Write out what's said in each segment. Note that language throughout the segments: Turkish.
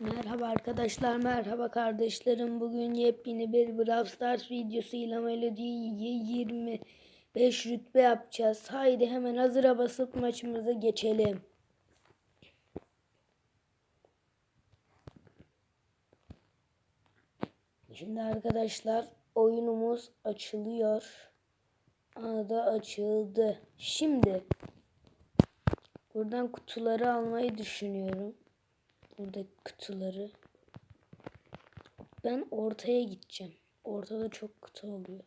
Merhaba arkadaşlar, merhaba kardeşlerim. Bugün yepyeni bir Brawl Stars videosuyla Melody'yi 25 rütbe yapacağız. Haydi hemen hazıra basıp maçımıza geçelim. Şimdi arkadaşlar oyunumuz açılıyor. Aa da açıldı. Şimdi buradan kutuları almayı düşünüyorum. Burada kutuları. Ben ortaya gideceğim. Ortada çok kutu oluyor.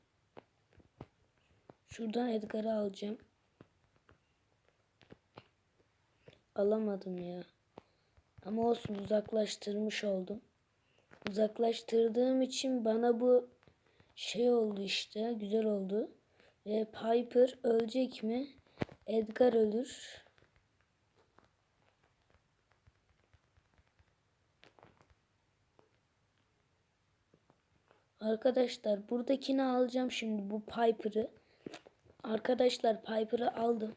Şuradan Edgar'ı alacağım. Alamadım ya. Ama olsun uzaklaştırmış oldum. Uzaklaştırdığım için bana bu şey oldu işte. Güzel oldu. Ve Piper ölecek mi? Edgar ölür. Arkadaşlar buradakini alacağım şimdi bu Piper'ı. Arkadaşlar Piper'ı aldım.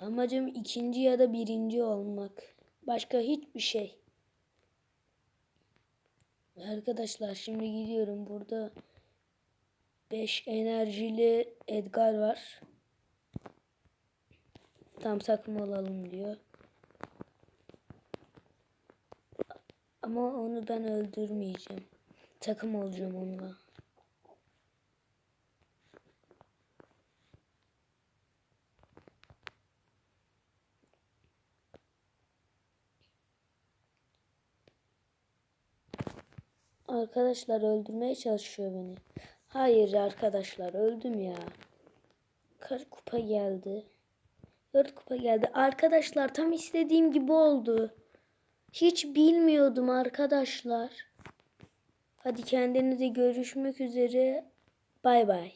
Amacım ikinci ya da birinci olmak. Başka hiçbir şey. Arkadaşlar şimdi gidiyorum. Burada 5 enerjili Edgar var. Tam takım olalım diyor. Ama onu ben öldürmeyeceğim. Takım olacağım onunla. Arkadaşlar öldürmeye çalışıyor beni. Hayır arkadaşlar öldüm ya. Kaç kupa geldi? 4 kupa geldi. Arkadaşlar tam istediğim gibi oldu. Hiç bilmiyordum arkadaşlar. Hadi kendinize görüşmek üzere. Bay bay.